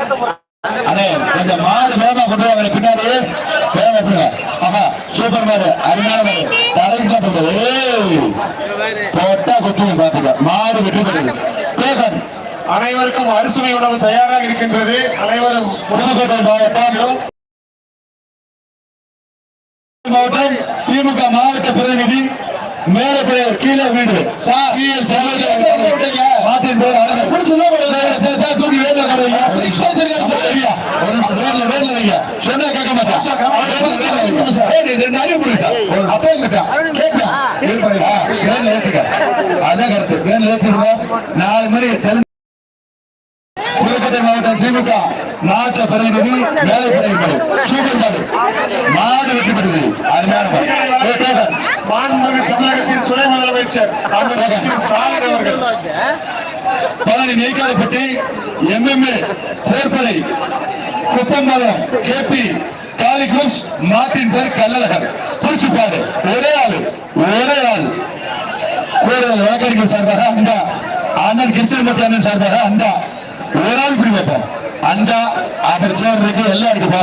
கொஞ்சம் மாடு வேகமா கொண்டு வாங்க. பின்னாடி வேகமா போடுங்க ஆஹா சூப்பர் மாடு அருமையான மாடு தலைக்கு போடுறது தொட்டா குத்துங்க பாத்துக்க மாடு வெற்றி பெற்றது. பேகன். அனைவருக்கும் அறுசுவை உணவு தயாராக இருக்கின்றது. அனைவரும் புதுக்கோட்டை மாவட்டம். மாவட்டம் திமுக மாவட்ட பிரதிநிதி மேலப்படையர் கீழே வீடு மாத்தின் பேர் சரி, தூக்கி. ஒரு நிமிஷம், வேர்ல, வேர்ல வைங்க. சொன்னா கேட்க மாட்டேன். கேட்டேன். கேட்பேன். ஆ, வேர்ல ஏத்துக்க. அதான் கருத்து. வேர்ல ஏத்துருங்க. நாலு மாதிரி தெலுங்கு புதுக்கோட்டை மாவட்டம் திமுக மாவட்ட பிரதிநிதி வேலைப்படை மனு சூப்பர் மாடு வெற்றி மாடு. ஏய், கேட்க. மாண்புமிகு தமிழகத்தின் அவர்கள். பழனி நெய்க்காலப்பட்டி எம்எம்ஏ சேர்ப்பதை குப்பமலம் கேபி காலி குரூப்ஸ் மார்டின் பேர் கல்லழகர் குறிச்சிப்பாடு ஒரே ஆளு ஒரே ஆள். கூடுதல் வழக்கறிஞர் சார்பாக அந்த அண்ணன் கிருஷ்ணமூர்த்தி அண்ணன் சார்பாக அந்த ஒரு ஆள் இப்படி வைப்போம். அந்த அவர் சேர் இருக்கு எல்லாம் இருக்குப்பா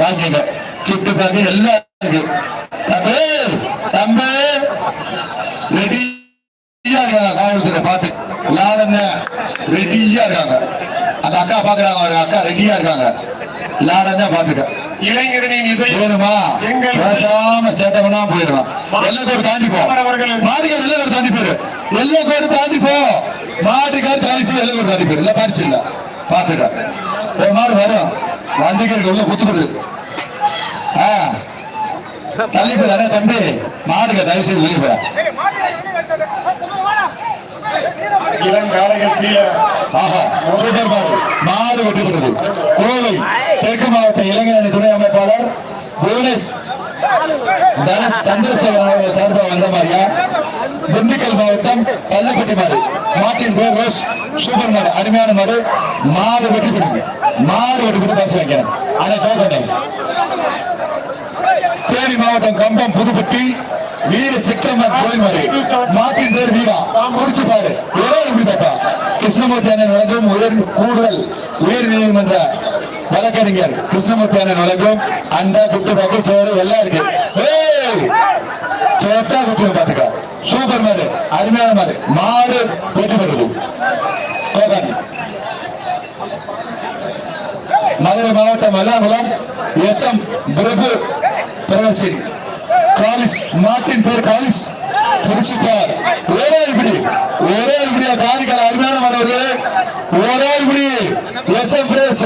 வாங்கிங்க கிஃப்ட் பேக் எல்லாம் இருக்கு. தம்பி தம்பி. ரெடியா இருக்காங்க காவல்துறை பார்த்து லாடங்க ரெடியா இருக்காங்க. அந்த அக்கா பாக்குறாங்க ஒரு அக்கா ரெடியா இருக்காங்க. லாடங்க பாத்துக்க இளைஞரனின் இதயம் பேசாம சேட்டவனா போயிடலாம். எல்லா கோடு தாண்டி போ. மாட்டுக்கார் எல்லா தாண்டி போயிரு. எல்லா கோடு தாண்டி போ. மாட்டுக்கார் தாண்டி எல்லா தாண்டி போயிரு. இல்ல பரிசு இல்ல. பாத்துக்க ஒரு மாடு வரும். வண்டிக்கு உள்ள குத்துக்குது ஆ. தள்ளி போய் தம்பி மாடுக்க தயவு செய்து வெளியே போய் இளங்காலையில் சீல சூப்பர் மாடு வெற்றி பெற்றது கோவை தெற்கு மாவட்ட இளைஞரணி துணை அமைப்பாளர் புவனேஷ் தனுஷ் சந்திரசேகர் அவர்கள் சார்பாக வந்த மாதிரியா? திண்டுக்கல் மாவட்டம் பள்ளப்பட்டி மாடு. மாட்டின் பேர் ரோஸ். சூப்பர் மாடு. அருமையான மாடு. மாடு வெட்டி பெற்றது மாடு வெட்டி பெற்று பரிசு வைக்கிறேன் அதை தேனி மாவட்டம் கம்பம் புதுப்பட்டி. வீர சிக்கம்மன் கோயில் மாதிரி பேர் வீரா. குறிச்சு பாரு. ஒரே எப்படி பார்த்தா கிருஷ்ணமூர்த்தி அண்ணன் வழங்கும் உயர் கூடுதல் உயர் நீதிமன்ற வழக்கறிஞர் கிருஷ்ணமூர்த்தி அண்ணன் வழங்கும் அந்த குட்டு பக்கம் சோறு எல்லாம் இருக்கு. சோட்டா தொட்டா பாத்துக்க சூப்பர் மாடு. அருமையான மாடு. மாடு வெற்றி பெறுது. கோகன் மதுரை மாவட்டம் மல்லாகுளம் எஸ் எம் பிரபு பிரகாசின் காலிஸ் மார்ட்டின் பேர் காலிஸ். பிடிச்சிட்டார். ஒரே இப்படி ஒரே இப்படியா காலிக்கால அருமையான மலர் ஒரே இப்படி எஸ் எம் பிரேஸ்.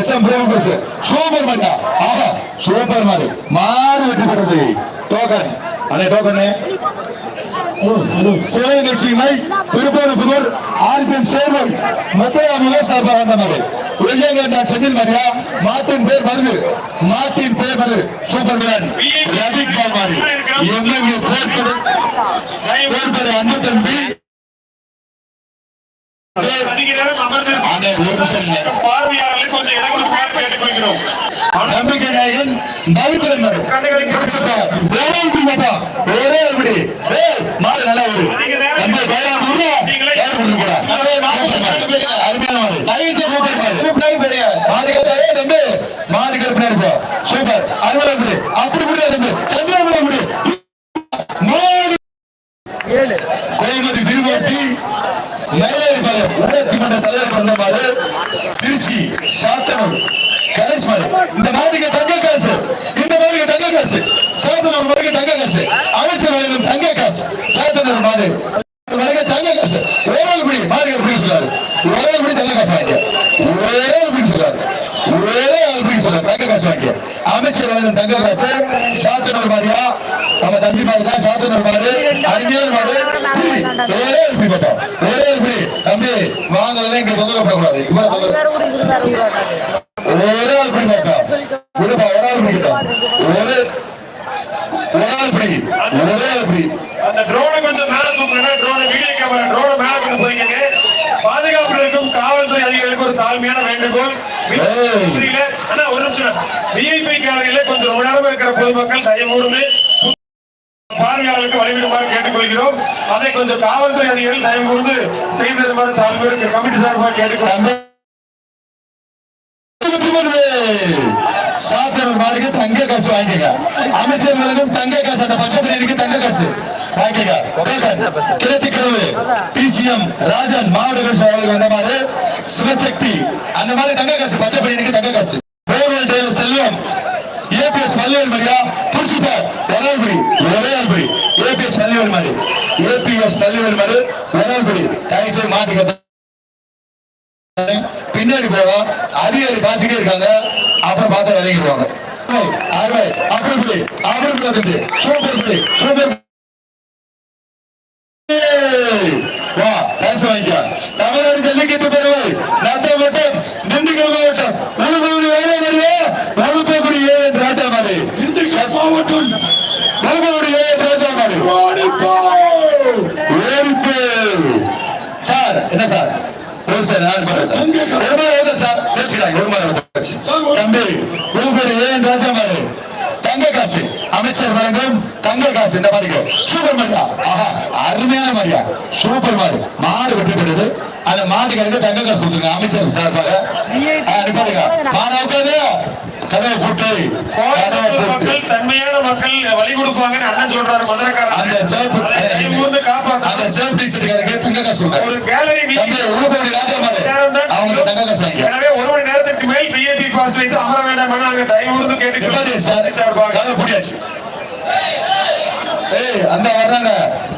எஸ் எம் பிரேம பிரேஸ். சூப்பர் மண்டா ஆஹா சூப்பர் மாதிரி மாறு வெற்றி பெறுது டோக்கன். அண்ணே டோக்கனே. சிலை நிகழ்ச்சியினை திருப்பரப்புதூர் ஆர்பிஎம் சேர்மன் முத்தையாமுக சார்பாக வந்த மாதிரி செந்தில் மரியா மாத்தின் பேர் வருது மாத்தின் பேர் வருது சூப்பர் மேன் ரவி பால்மாரி எம்எல்ஏ தோற்பது தோற்பது அன்பு தம்பி அதிக கொஞ்சம் கேட்டுக்கொள்கிறோம் நம்பிக்கை நாயகன் பவித்திரன் ஒரே இப்படி மட்டும் ஒரே இப்படி ஏய் மாடு நல்லா ஓடு நம்ம பையன் விடுறா யார் கொண்டு போறா அருமையான மாடு தயவு செய்து கூப்பிட்டு மாடு மாடு கேட்டா ஏய் தம்பி மாடு போ சூப்பர். அருமையான இப்படி அப்படி முடியாது தம்பி சந்திரா முடியாது முடி மாடு கோயம்புத்தூர் திருமூர்த்தி ஊராட்சி மன்ற தலைவர் வந்தமாறு திருச்சி சாத்தனூர் கணேஷ் மாடு இந்த மாட்டுக்கு தங்க காசு. இந்த மாட்டுக்கு தங்க காசு. சாத்தனூர் மாட்டுக்கு தங்க காசு. அமைச்சர் வழங்கும் தங்க காசு. மாடு வழங்க தங்க காசு. ஒரே குடி மாடு எப்படி சொல்லாரு ஒரே குடி தங்க காசு வாங்க. ஒரே குடி சொல்லாரு ஒரே ஆள் சொல்ல தங்க காசு வாங்கி அமைச்சர் வழங்கும் தங்க காசு சாத்தனூர் மாதிரியா நம்ம தம்பி மாதிரி தான் சாத்தனூர் மாடு அறிஞர் மாடு புலி. ஒரே எப்படி பார்த்தோம் ஒரே எப்படி தம்பி வாங்கலாம் இங்க தொந்தரவு. கூடாது இவ்வளவு தொந்தரவு ஒரே ஆள் பிடி பார்த்தோம் விடுப்பா ஒரு ஆள் பிடிக்கிட்டோம் ஒரே ஒரு ஆள் பிடி ஒரே ஆள் பிடி அந்த ட்ரோனை கொஞ்சம் மேல தூக்குங்க ட்ரோனை வீடியோ கேமரா ட்ரோனை மேல கொண்டு போய்க்கங்க பாதுகாப்பில் இருக்கும் காவல்துறை அதிகாரிகளுக்கு ஒரு தாழ்மையான வேண்டுகோள். புரியல. ஆனா ஒரு நிமிஷம். விஐபி காலையில கொஞ்சம் நேரம் இருக்கிற பொதுமக்கள் தயவுறுந்து பார்வையாளர்களுக்கு வழிவிடுமாறு கேட்டுக்கொள்கிறோம். அதை கொஞ்சம் காவல்துறை அதிகாரிகள் தயவு கூர்ந்து செய்து தருமாறு தாழ்மையோடு கமிட்டி சார்பாக கேட்டுக்கொள்கிறோம். மாடுக்கு தங்க காசு வாங்கிக்க அமைச்சர்களுக்கும் தங்க காசு அந்த பச்சை பிரியாணிக்கு தங்க காசு. வாங்கிக்க டிசிஎம் ராஜன் மாவட்ட கட்சி அவர்களுக்கு வந்த மாதிரி சிவசக்தி அந்த மாதிரி தங்க காசு பச்சை பிரியாணிக்கு தங்க காசு. டெய்லர் செல்வம் ஏபிஎஸ் பல்வேல் மரியா புடிச்சுட்ட ஒரே ஆள்படி ஏபிஎஸ் பல்வேல் மாதிரி ஏபிஎஸ் மாதிரி ஒரே தயவு செய்து மாட்டிக்க பின்னாடி போவோம் அதிகாரி பார்த்துட்டே இருக்காங்க அப்புறம் பார்த்தா இறங்கிடுவாங்க. அறுவை அப்படி அப்படி பிள்ளை சூப்பர் சூப்பர் வா பேச வாங்கிக்க தமிழ்நாடு ஜல்லிக்கட்டு பெறுவாய். நத்தை மட்டும் திண்டுக்கல் மாவட்டம் உழுபூரி வேலை வருவா உழுப்பக்குடி ஏ ராஜா மாதிரி மாவட்டம். உழுபூரி ஏ ராஜா மாதிரி ஓடிப்போ சார் என்ன சார்? ஒரு சார். நான் சார் ஒரு மாதிரி சார் பேச்சுக்கிறாங்க ஒரு மாதிரி தம்பி உழுபூரி ஏ ராஜா மாதிரி தங்க காசு அமைச்சர் வழங்கும் தங்க காசு இந்த மாதிரி சூப்பர் மாரியா ஆஹா அருமையான மாரியா சூப்பர் மாடு. மாடு வெற்றி பெறுது அந்த மாட்டுக்கு தங்க காசு கொடுத்துருங்க அமைச்சர் சார்பாக. ஆ, நிப்பாட்டுங்க. மாடு உட்காந்து கதவை போட்டு. கதவை கோயம்புத்தூர் போட்டு. மக்கள் தன்மையான மக்கள் வழி கொடுப்பாங்கன்னு அண்ணன் சொல்றாரு மதுரைக்காரர் அந்த காப்பாற்ற அந்த சிவப்பு டீஷர்ட்டுக்காரருக்கு தங்க காசு கொடுங்க. ஒரு கேலரி அவங்க தங்க காசு வாங்கிக்க. எனவே ஒரு மணி நேரத்துக்கு மேல் பிஏபி பாஸ் வைத்து அமர வேண்டாம் கதவை பூட்டியாச்சு ஏய் அந்த வர்றாங்க.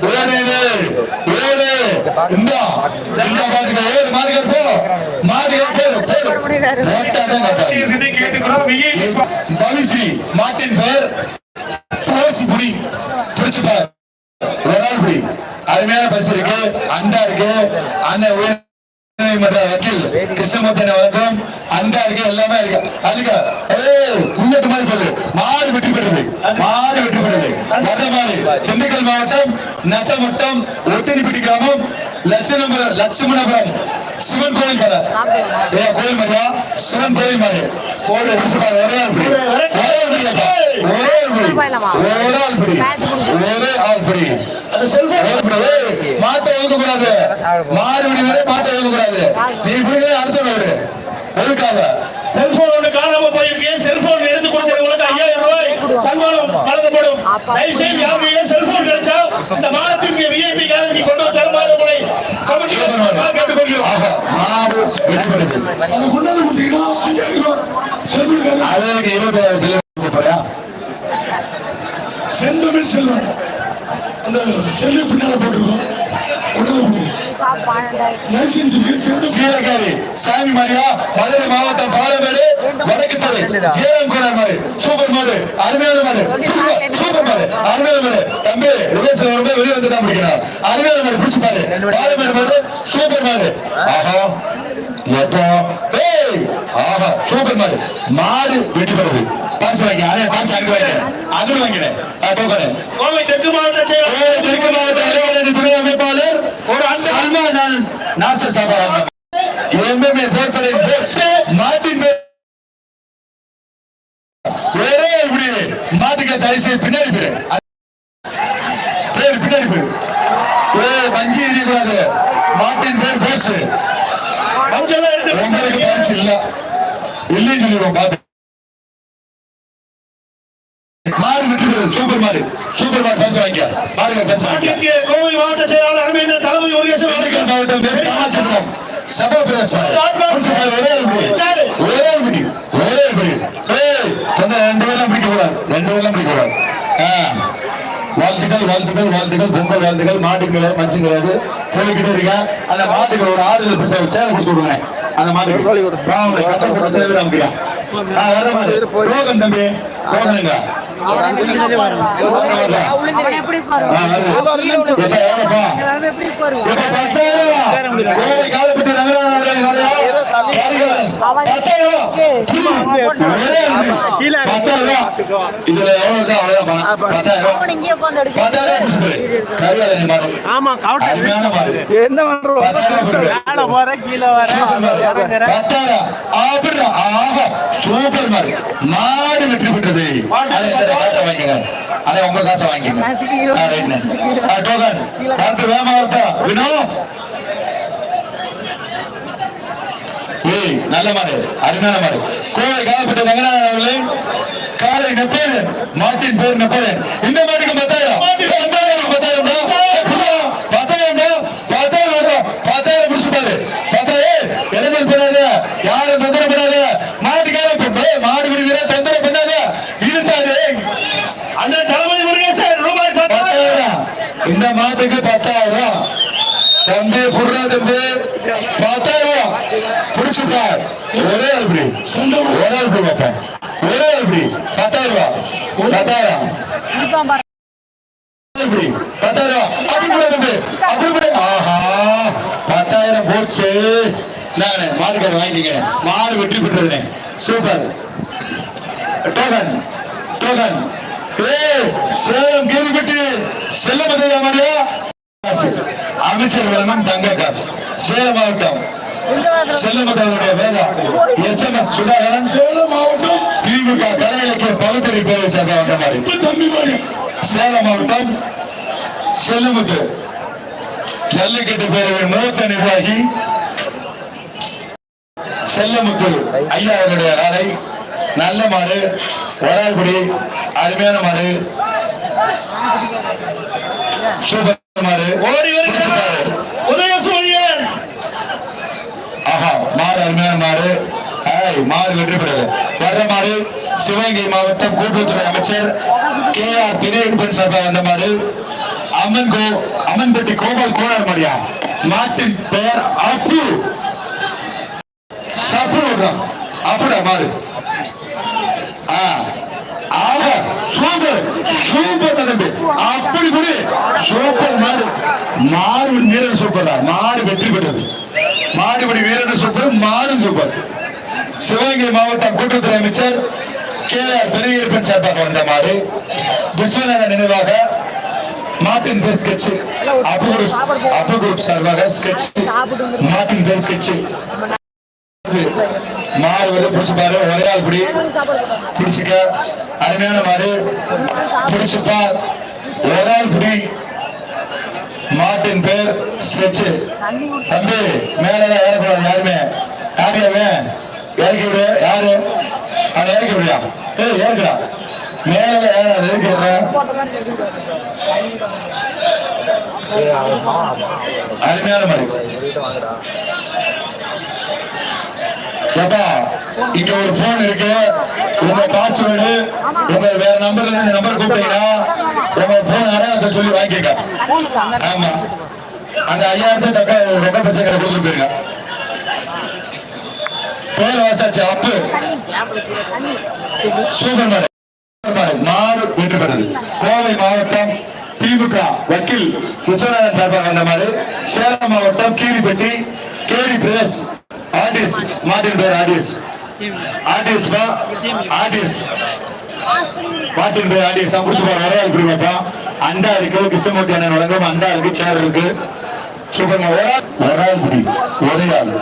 ஓடு ஓடு இந்த. இந்த பாத்துக்க. ஓடு மாடுகள் போ. மாடுகள் போ போடு. போட்டாதான் கேட்டாங்க சிந்தி கேட்டுக்கிறோம் விஐபி பவிஸ்ரீ மாட்டின் பெயர் துளசி புடி புடிச்சு பார். ஒரு நாள் புடி. அருமையான பரிசு இருக்கு. அண்டா இருக்கு. அந்த வக்கீல் கிருஷ்ணமூர்த்தி வழங்கும் அண்டா இருக்கு எல்லாமே இருக்கு அதுக்கு புல்லட்டு மாதிரி போகுது மாடு வெற்றி பெறுது. மாடு வெற்றி பெறுது. மாடு திண்டுக்கல் மாவட்டம் நத்தமட்டம் ஒட்டினிப்பட்டி கிராமம் லட்சணபுரம் லட்சுமணபுரம். சிவன் கோயில் கடை ஏ கோயில் மாதிரியா சிவன் கோயில் மாதிரி கோயில் முடிச்சு பாரு, ஒரே ஆள் பிடி. ஒரே ஆள் அப்பா. ஒரே ஆள் ஒரே ஆள் ஆள் செல்போன் மாட்ட ஒதுக்க கூடாது மாடு பிடி வரை மாட்ட ஒதுக்க கூடாது நீ பிடிக்கிறது அடுத்த ஒதுக்காத செல்போன் ஒன்று காணாம போயிருக்கு. செல்போன் சன்மானம் வழங்கப்படும். தயவு செய்து யாருடைய செல்போன் கிடைச்சா இந்த மாதத்திற்கு விஐபி கேரண்டி கொண்டு தருமாறு போறியா செந்தமிழ் செல்வன் அந்த செல்லு பின்னால போட்டிருக்கோம். சீரகாரி சாமி மரியா மதுரை மாவட்டம் பாலமேடு வடக்கு தெரு ஜெயராம் கோனார் மாதிரி சூப்பர் மாடு அருமையான மாடு சூப்பர், மாடு அருமையான மாடு தம்பி ரிவேஸ் வரும்போது வெளியே வந்து தான் பிடிக்கணும். அருமையான மாடு பிடிச்சு பாரு. பாலமேடு மாடு சூப்பர் மாடு ஆஹா எப்போ? ஏய் ஆஹா சூப்பர் மாடு மாடு வெட்டி பெறுது பாசு வாங்கி அதே பாசு அங்க வாங்கினேன் அங்க வாங்கினேன் டோக்கன் கோவை தெற்கு மாவட்ட செயலாளர் தெற்கு மாவட்ட இளைஞரணி துணை அமைப்பாளர் ஒரு சல்மான் நாச சபாவாக எம்எம்ஏ போர்த்தலை மாட்டின் ஒரே இப்படி மாட்டுக்க தயவு செய்து பின்னாடி பேரு பேர் பின்னாடி பேரு ஏ மஞ்சி எரியக்கூடாது மாட்டின் பேர் போஸ் உங்களுக்கு பரிசு இல்ல. இல்லைன்னு சொல்லிடுவோம் பாத்து மாடு விட்டு சூப்பர் மாடு. சூப்பர் மாடு பேச வாங்க மாடுகள் பேச வாங்க இங்கே கோவை மாவட்ட செயலாளர் அருமையான தலைமை முருகேசன் திண்டுக்கல் அவர்கள் மாவட்டம் வெஸ்ட் காமாட்சிபுரம் சபா பிரதேசம் ஒரே ஒரு பிடி. ஒரே ஒரு பிடி. ஒரே ஒரு பிடி. ஏய், சொன்ன ரெண்டு பேர்லாம் பிடிக்க கூடாது ரெண்டு பேர்லாம் பிடிக்க கூடாது ஆ. வாழ்த்துக்கள் வாழ்த்துக்கள் வாழ்த்துக்கள் பொங்கல் வாழ்த்துக்கள் மாட்டுக்கு கிடையாது மச்சு சொல்லிக்கிட்டே இருக்கேன் அந்த மாட்டுக்கு ஒரு ஆறுதல் பரிசு சேலை கொடுத்து விடுங்க. அந்த மாட்டுக்கு. ரோகன் தம்பி. ரோகனுங்க காலப்பட்டி. இதுல எவ்வளவு. பத்தாயிரம். ஆமா கவுண்டர். என்ன பண்றோம். மேல போற கீழே வர இறங்குற பத்தாயிரம். அப்படிதான். ஆஹா, சூப்பர் மாடு. மாடு வெற்றி பெற்றது. அதை இந்த காசை வாங்கிக்கங்க. அதை உங்க காசை டோக்கன். டாக்டர். வினோ. நல்ல மாடு. அருமையான மாடு. கோவை காலப்பட்ட அவர்களே. காலை நெப்பேன் மாட்டின் பேர் நெப்பேன் இந்த மாட்டுக்கு பத்தாயிரம். பத்தாயிரம் பத்தாயிரம். பத்தாயிரம் பத்தாயிரம் பத்தாயிரம் முடிச்சு பாரு. பத்தாயிரம். இடத்தில் போடாத யாரும் தொந்தரவு பண்ணாத. மாட்டுக்கார மாடு விடுகிற தொந்தரவு பண்ணாத. இருந்தாரு அண்ணன் தளபதி முருகேசன் ரூபாய் பத்தாயிரம். இந்த மாட்டுக்கு பத்தாயிரம். தம்பி புடுறா தம்பி. பத்தாயிரம். பிடிச்சிருக்கார் ஒரே அப்படி ஒரே அப்படி பார்ப்பேன் ஒரே அப்படி பத்தாயிரம் ரூபாய் பத்தாயிரம் எப்படி? பத்தாயிரம் அப்படி கூட அப்படி கூட ஆஹா பத்தாயிரம் போச்சு. நானே மாடுக்கார வாங்கிக்கங்க மாடு வெற்றி பெற்றதுனே. சூப்பர். டோகன் டோகன். சேலம் கேள்விப்பட்டு செல்ல அமைச்சர் வழங்கும் தங்க காசு. சேலம் மாவட்டம். இந்த வாரத்துல செல்லமதனுடைய Veda S M S Sudhakaran. Salem மாவட்டம். திமுக பேரை சேர்ந்த மாதிரி சேலம் மாவட்டம் செல்லமுத்து ஜல்லிக்கட்டு பேரவையின் மூத்த நிர்வாகி செல்லமுத்து ஐயா அவருடைய ஆலை. நல்ல மாடு வரால்குடி அருமையான மாடு. சூப்பர் மாடு ஓடி வருகிறார் உதயசூரியன் ஆஹா மாடு அருமையான மாடு ஏய், மாடு வெற்றி பெறுது வர்ற சிவகங்கை மாவட்டம் கூட்டுறவுத்துறை அமைச்சர் கே ஆர் தினேகன் சபை வந்த மாடு அம்மன் கோ அம்மன்பட்டி கோபால் கோனார் மாடியா மாட்டின் பெயர் அப்பு. சப்பு அப்புடா மாறு ஆ சூப்பர் சூப்பர் தம்பி அப்படி குடி சூப்பர் மாடு. மாடு வீரன் சூப்பரா மாடு வெற்றி பெற்றது. மாடுபடி வீரர் சூப்பர் மாடு சூப்பர். சிவகங்கை மாவட்டம் கூட்டுறவுத்துறை அமைச்சர் கே ஆர் பெரியப்பன் சார்பாக வந்த மாதிரி விஸ்வநாதன் நினைவாக மார்டின் பேர் sketch Appu group Appu group சார்பாக ஸ்கெட்ச் மார்டின் பேர் ஸ்கெட்ச் மாடு வந்து பிடிச்சு பாரு ஒரே ஆள் பிடிச்சுக்க. அருமையான மாறு. பிடிச்சுப்பா ஒரே ஆள் பிடி. மாட்டின் பேர் ஸ்கெட்ச் தம்பி மேலதான் ஏறக்கூடாது யாருமே. யாருமே அவன் யாரு? அவன் இறக்கி விடியா ஏய் ஏற்கடா மேல ஏறாது இருக்கிற அருமையான மாதிரி ஏப்பா இங்க ஒரு போன் இருக்கு. உங்க பாஸ்வேர்டு உங்க வேற நம்பர்ல இருந்து நம்பர் கூப்பிட்டீங்கன்னா உங்க போன் அடையாளத்தை சொல்லி வாங்கிக்க ஆமா. அந்த ஐயாயிரத்தை தக்க ரொக்க பிரச்சனை கொடுத்துட்டு போயிருங்க. பேர் வாசாச்சு அப்பு சூப்பர் மாடு வெற்றி பெற்றது கோவை மாவட்டம் திமுக வக்கீல் விஸ்வநாதன் சார்பாக வந்த மாதிரி சேலம் மாவட்டம் கீரிப்பட்டி கேடி பிரதர்ஸ் ஆர்டிஸ் மாட்டின் பேர் ஆர்டிஸ் ஆர்டிஸ் ஆர்டிஸ் மாட்டின் பேர் ஆர்டிஸ் முடிச்சு போற வரையா இப்படி பாப்பா அண்டா இருக்கு கிருஷ்ணமூர்த்தி அண்ணன் வழங்கும் அண்டா இருக்கு சேர் இருக்கு. சூப்பர் மாடு ஒரு ஆள் புடி ஆள்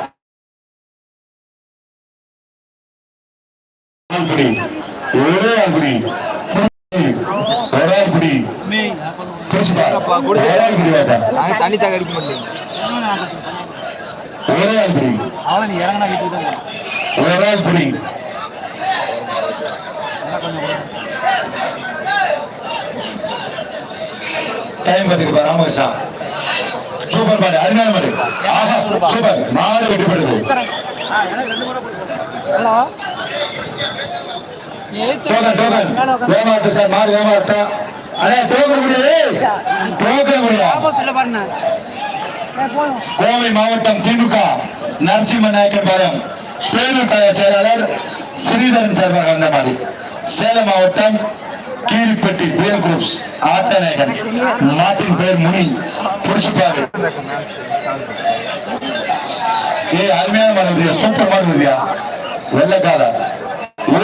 ஆள் புடி பாப்பா நாங்க தண்ணி தாக்க அடிக்க மாட்டேங்க ஒரே ஆள் புடி அவளை நீ இறங்கினா வீட்டுக்கு தான். ஒரே ஆள் புடி டைம் பாத்துக்கு ராமகிருஷ்ணா. சூப்பர் மாடு அருமையான மாடு ஆஹா சூப்பர் மாடு வெற்றி பெறுது ஹலோ? டோக்கன் டோக்கன் வேமாட்டு சார் மாடு டோக்கன் முடியாது டோக்கன் முடியாது கோவை மாவட்டம் திமுக நரசிம்ம நாயக்கம்பாளையம் பேரூர் கழக செயலாளர் ஸ்ரீதரன் சார்பாக வந்த மாதிரி. சேலம் மாவட்டம் கீழ்பட்டி பிஎம் குரூப்ஸ் ஆத்தநாயகன் நாட்டின் பேர் முனி புடிச்சுப்பாரு. ஏ அருமையான மனதியா சூப்பர் மனதியா இருந்தியா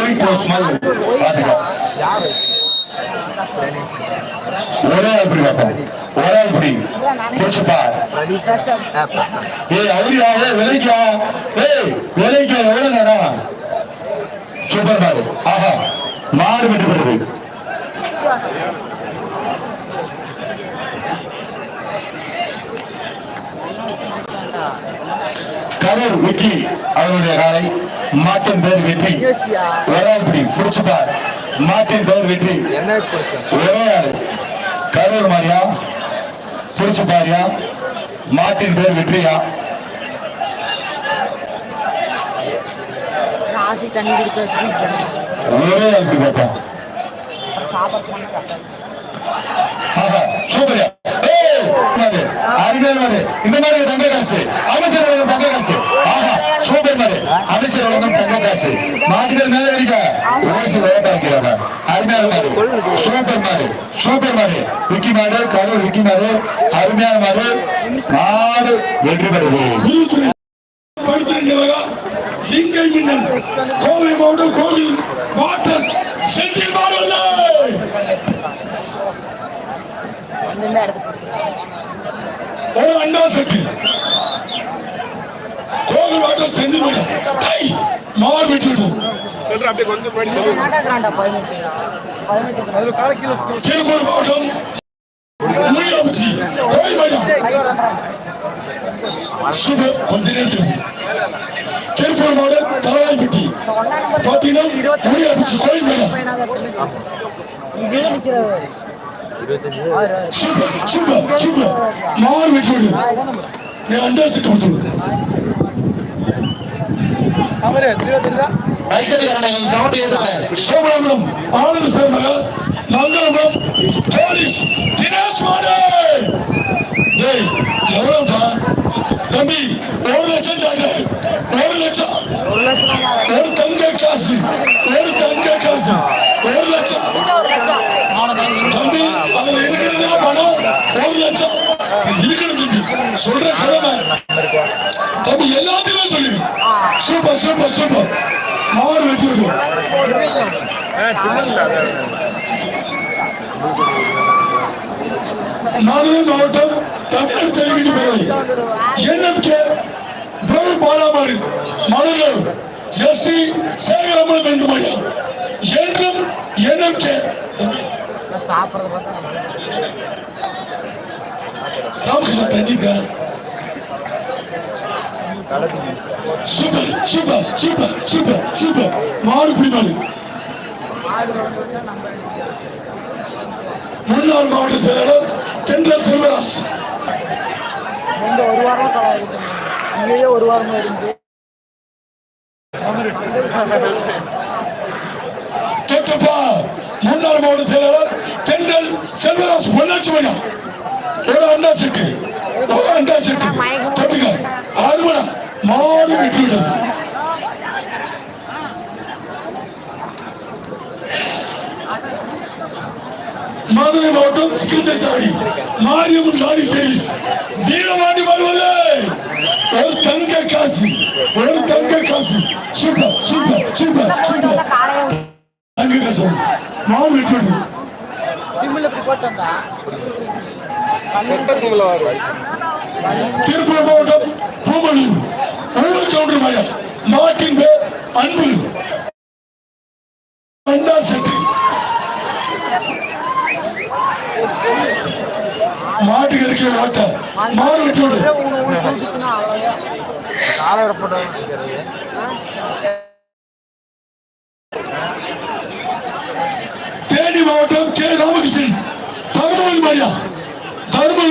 வெள்ளக்கார ஓய் மாதிரி ஒரே அப்படி பார்ப்போம். ஒரே அப்படி. புடிச்சுப்பார் பிரசன் ஏய் அவரியா ஏய் விலைக்கா? ஏய் விலைக்கா எவ்வளவு நேரம்? சூப்பர் மாடு ஆஹா மாடு வெற்றி பெறுது கரூர் விக்கி அவருடைய காலை மாட்டின் பேர் வெற்றி. ஒரே ஆள் பிடி பிடிச்சுப்பார் மாட்டின் பேர் வெற்றி. ஒரே ஆள். கரூர் மாதிரியா பிடிச்சு பாரியா? மாட்டின் பேர் வெற்றியா? ஒரே ஆள் பிடி பாப்பா. சாப்பாடு பண்ண கரெக்டாக ஆஹா, சூப்பர்யா. ஏய், மாடு, அருமையான மாடு. இந்த மாதிரி தங்க காசு. அமைச்சர் வழங்கும் தங்க காசு ஆஹா சூப்பர் மாடு வழங்கும் தங்க காசு. மாட்டுகள் மேல அடிக்க ஓசி விளையாட்டாக்கிறாங்க அருமையான மாடு. சூப்பர் மாடு. சூப்பர் மாடு. விக்கி மாடு கரூர் விக்கி மாடு. அருமையான மாடு. மாடு வெற்றி பெறுது. லிங்கை மின்னல். கோவை மாவட்டம் கோவில் வாட்டர் செந்தில் போச்சு ஒரு அண்டா செட்டு. வாட்டர் செந்தில் மாடல் டை மார் விட்டு பதினெட்டு திருப்பூர் மாவட்டம் மையம் சுப நேரத்தில் திருப்பூர் மாவட்டம் தலைவாய்ப்பட்டி சூப்பர் சூப்பர் சூப்பர் மார் விட்டு நீ கொடுத்துரு அவரு திருவா தெரியுதா சோமநாதபுரம் போலீஸ் தினேஷ் மாடே. எவ்வளவுப்பா தம்பி ஒரு லட்சம் சாட்டு ஒரு லட்சம். ஒரு தங்க காசு. சூப்பர் சூப்பர் சூப்பர் மாறு வெற்றி விடுவோம் மதுரை மாவட்டம் தமிழ்நாடு தெலுங்கு பேரவை என்எம்கே பிரபு பாலாமாடு மலர்கள் எஸ்டி சேகரமணம் என்று மணியா என்றும் என்எம்கே சாப்பிட்றது பார்த்தா Ramakrishna தண்ணிக்கா super super super super super. மாடு பிடி மாடு. முன்னாள் மாவட்ட செயலாளர் தென்றல் செல்வராஸ் இந்த ஒரு வாரம் தலை இங்கேயே ஒரு வாரம் இருந்து கேட்டப்பா முன்னாள் மாவட்ட செயலாளர் தென்றல் செல்வராஸ் பொள்ளாச்சி மையம் ஒரு அண்ணா சிட்டு ஆறுமடா மாடு விட்டது மதுரை மாவட்டம் சிக்கந்தசாடி மாரியம்மன் லாரி சர்வீஸ் வீரவாண்டி வருவல்ல ஒரு தங்க காசு ஒரு தங்க காசு. Super super super super. தங்க காசு. மாவு வெட்டி திருப்பூர் மாவட்டம் பூமலூர். கவுண்டர் மலை மாட்டின் பேர் அன்பு தேனி மாவட்டம் கே ராமகிருஷ்ணன். தருமபுரி மாடியா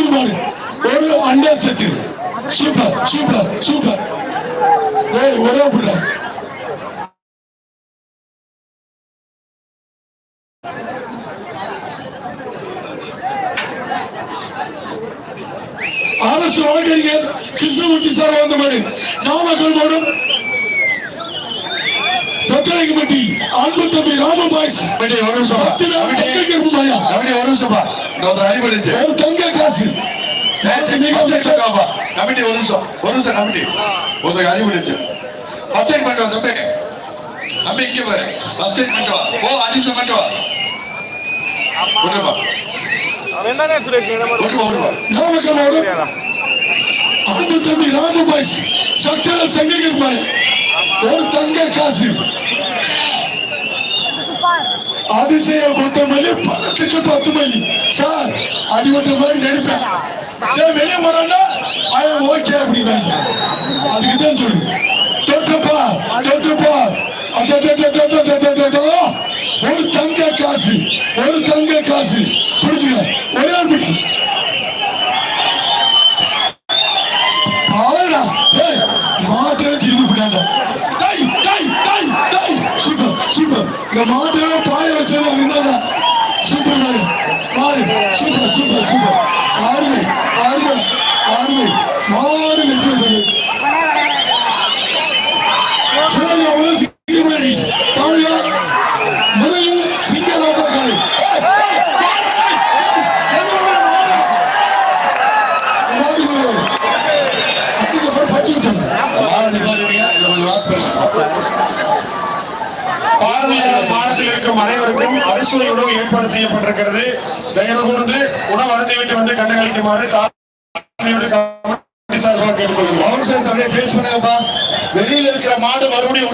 மாடு ஒரு அண்டா செட்டு சூப்பர் சூப்பர் சூப்பர் ஏய் ஒரே புள்ள அரசு வழக்கறிஞர் கிருஷ்ணமூர்த்தி சார் வந்த மாதிரி. நாமக்கல் மாவட்டம் தத்தரைக்குப்பட்டி அன்பு தம்பி ராமபாய்ஸ் கமிட்டி ஒரு நிமிஷம் பா. ஒரு ஒரு தங்க காசு. கமிட்டி ஒரு நிமிஷம். ஒரு நிமிஷம் கமிட்டி. ஒருத்தருக்கு அடிபட்டுச்சு ஃபர்ஸ்ட் எய்ட் பண்ணிட்டு வா தம்பி தம்பி இங்கே பாரு. ஃபர்ஸ்ட் எய்ட் பண்ணிட்டு வா. ஓ அஞ்சு நிமிஷம் பண்ணிட்டு வா. விட்டுருப்பா விட்டுருப்பா விட்டுருப்பா நாமக்கல் மாவட்டம் அன்பு தம்பி ராமபாய்ஸ் சத்தியவேல் சங்ககிரி மாயா ஒரு தங்க காசு அதிசய குத்தமல்லி பதத்துக்கு பத்து மல்லி சார் அடிபட்ட மாதிரி நடிப்பேன். ஏன் வெளியே போறான்னா அவன் ஓகே அப்படின்னாங்க அதுக்கு தான் சொல்லு. தொட்டுப்பா தொட்டுப்பா. ஒரு தங்க காசு ஒரு தங்க காசு. பிடிச்சுக்க ஒரே ஒரு பிடி அவடா மாட்டே திரும்பி போயிட்டாண்டா சூப்பர் சூப்பர் இந்த மாட்டு இருக்கும் அனைவருக்கும் அரிசுவை உணவு ஏற்பாடு செய்யப்பட்டிருக்கிறது. தயவு கூர்ந்து உணவு அருந்திவிட்டு வந்து கண்டுகளிக்குமாறு வெளியில இருக்கிற மாடு மறுபடியும்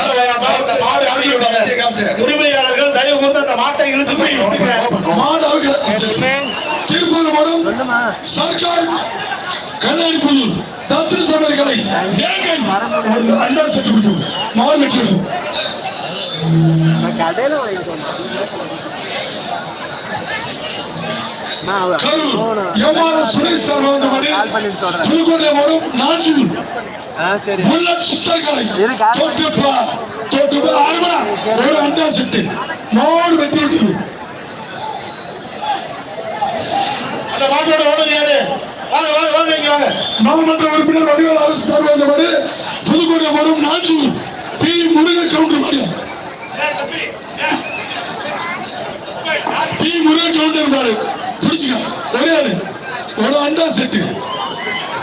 நான் கடையில் வாங்கிட்டு அந்த மாட்டோட ஓடுது யாரு நாடாளுமன்ற உறுப்பினர் வடிவேல் அரசு சார்பாக புதுக்கோட்டை வரும் நாஞ்சூர் பி. முருகன் கவுண்டர் வாடியார் பி முருகன் கவுண்டர் இருந்தாரு பிடிச்சுக்க ஒரே ஆளு ஒரு அண்டா செட்டு.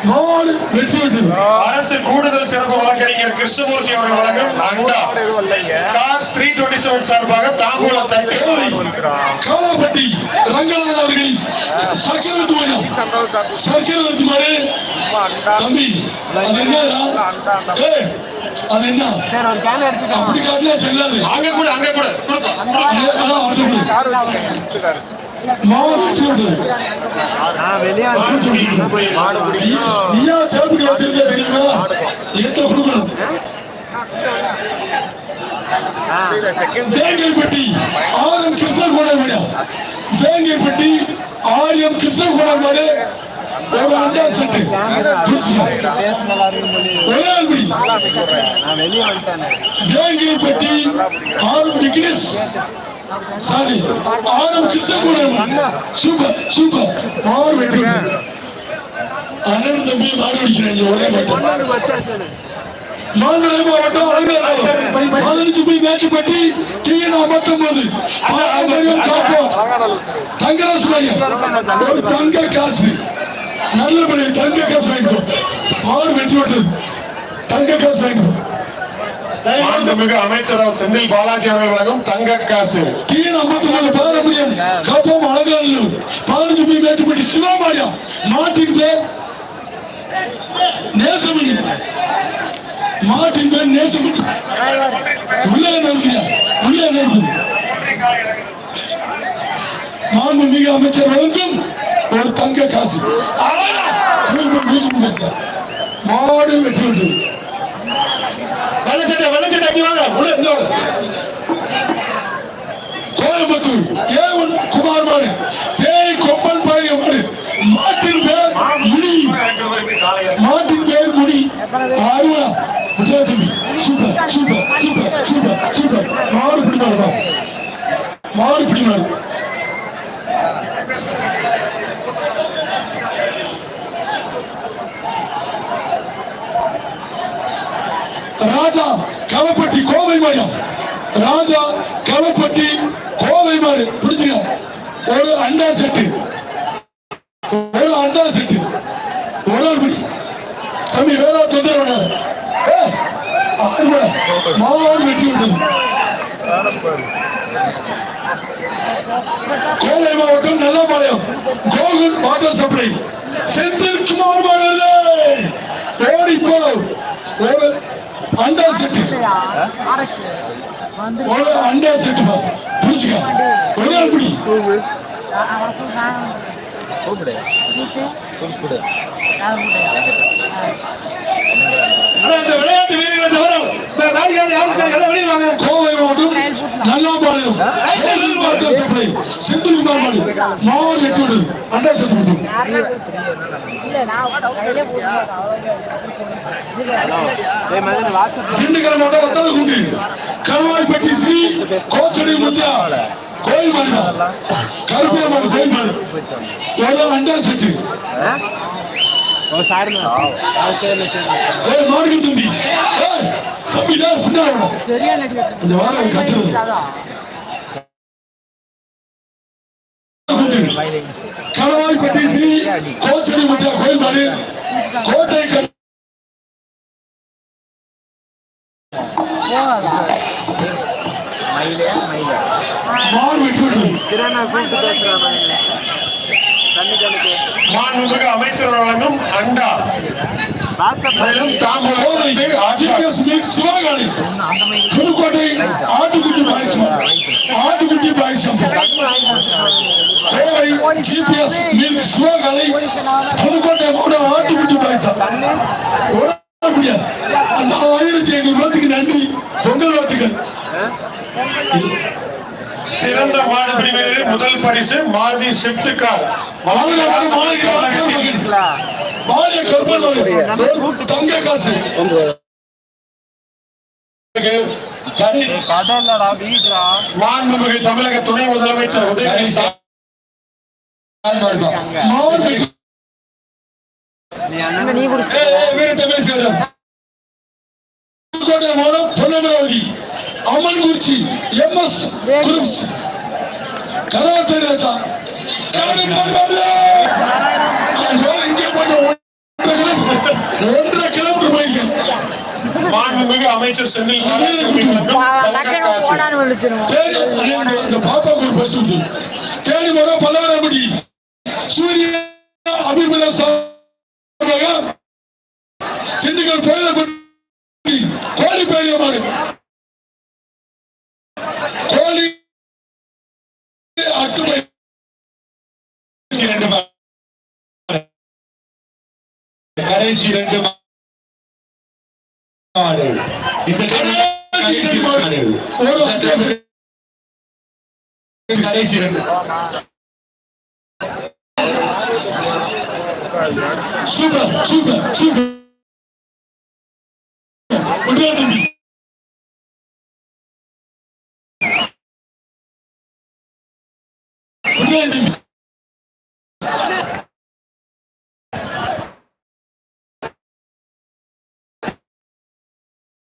மாடு வெட்டி விட்டது அரசு கூடுதல் சிறப்பு வழக்கறிஞர் கிருஷ்ணமூர்த்தி அவர்கள் வழங்கும் அண்டா. கார்ஸ் த்ரீ டுவெண்ட்டி செவன் சார்பாக தாம்பூலம் தட்டு. காலாப்பட்டி ரங்கநாதன் அவர்களின் சக்கரவர்த்தி மணி சக்கரவர்த்தி மணி தம்பி அது என்னடா? அது என்ன அப்படி காட்டிலே செல்லாது. அங்க கூட அங்க கூட. ஆர் எம் கிருஷ்ணகுணமேடா வேங்கைப்பட்டி ஒரு முண்டா சட்டு வேங்கியப்பட்டி ஆரம் விக்னேஷ். சாரி ஆரம் கிருஷ்ணகுடன் சூப்பர் சூப்பர். ஆறு வெற்றி அண்ணன் தம்பி மாறி பிடிக்கிறாங்க ஒரே மாட்டம் மாநில தங்கராசு ஒரு தங்க காசு. நல்ல முறையில் தங்க காசு வாங்கிக்கும் ஆறு வெற்றி பெற்றது. தங்க காசு வாங்கிக்கும் அமைச்சரால் செந்தில் பாலாஜி அவர்கள் வழங்கும் கீழ ஐம்பத்தி நாலு பாரம்பரியம். காப்போம் அழகானு பாலஜி போய் மேட்டுப்பட்டி சிவாமாடியா நாட்டின் பேர் நேசமணி. அமைச்சர் வழங்கும் தங்க காசு அழகா! மாடு வெற்றி விட்டது வெள்ளச்சட்டை வெள்ளச்சட்டை அங்க வாங்க. உள்ள இங்க வாங்க. கோயம்புத்தூர் ஏ குமார் மாடு தேனி கொம்பன் பாடிய மாடு மாட்டின் பேர் முடி. மாட்டின் பேர் முடி. அருவா. Vijayadevi super super super super super. மாடு பிடி மாடுமா மாடு பிடி மாடு ராஜா களப்பட்டி கோவை மாடியா ராஜா களப்பட்டி கோவை மாடு பிடிச்சுங்க ஒரு அண்டா செட்டு. ஒரு அண்டா செட்டு. ஒரு ஆள் பிடி. தம்பி வேற தொந்தரவு மாவோடு வெற்றி விட்டது கோவை மாவட்டம் நல்லபாளையம். Gokul water supply. Senthil Kumar மாடு ஓடிப்போ ஒரு அண்டா செட் ஒரு அண்டா செட் புரிச்சுக்க ஒரே அப்படி கூப்பிடு. கூப்பிடு. இந்த விளையாட்டு வீரர்களை தவிர இந்த நாடியார் யாருக்கு எல்லாம் வெளியே வாங்க கோவை மாவட்டம் நல்லாம்பாளையம். வாட்டர் சப்ளை மாவட்ட சத்து இல்ல நான் கையிலே போட்டு திண்டுக்கல் மாவட்டம் வத்தாத குண்டி. கணவாய்பட்டி ஸ்ரீ கோச்சடி முத்தியா. கோயில் மாடு கருப்பிய மாடு கோயில் மாடு. எவ்வளோ அண்டா செட்டு. சரியா கணவாய்பட்டி ஸ்ரீ கோச்சடி முத்தியா கோயில் மாடு கோட்டை மயிலே மயிலே. திறனை கூப்பிட்டு கண்ணுக்கு மாண்புமிகு அமைச்சர் வழங்கும் அண்டா. மேலும் சிவகாளி அந்த மயில் புதுக்கோட்டை ஆட்டுக்குட்டி பாயசம். ஆட்டுக்குட்டி பாயசம். கோவை ஜிபிஎஸ் மில்க் சிவகாளி புதுக்கோட்டை மாவட்டம் ஆட்டுக்குட்டி பாயசம். அந்த ஆயிரத்தி ஐநூறு ரூபாய்க்கு நன்றி. பொங்கல் வாழ்த்துக்கள். சிறந்த மாடு பிரிவினரில் முதல் பரிசு மாருதி ஸ்விஃப்ட் கார் தங்க காசு. மாண்புமிகு தமிழக துணை முதலமைச்சர் உதயநிதி நீ நீ குடிச்சு புதுக்கோட்டை மாவட்டம் Ponnamaravathi. Ammankurichi M S groups இங்கே போட்ட ஒன்றரை கிலோ- ஒன்றரை கிலோமீட்டர் போயிருக்கேன். மாண்புமிகு அமைச்சர் செந்தில் பாப்பாவுக்கு பரிசு தேனி மாவட்டம் பல்லவரப்படி சூரிய அபிமல கடைசி ரெண்டு மாடு இந்த கடைசி ரெண்டு மாடு. ஒரு அட்ரஸ் கடைசி ரெண்டு சூப்பர் சூப்பர் சூப்பர் ஒன்றே தம்பி ஒன்றே தம்பி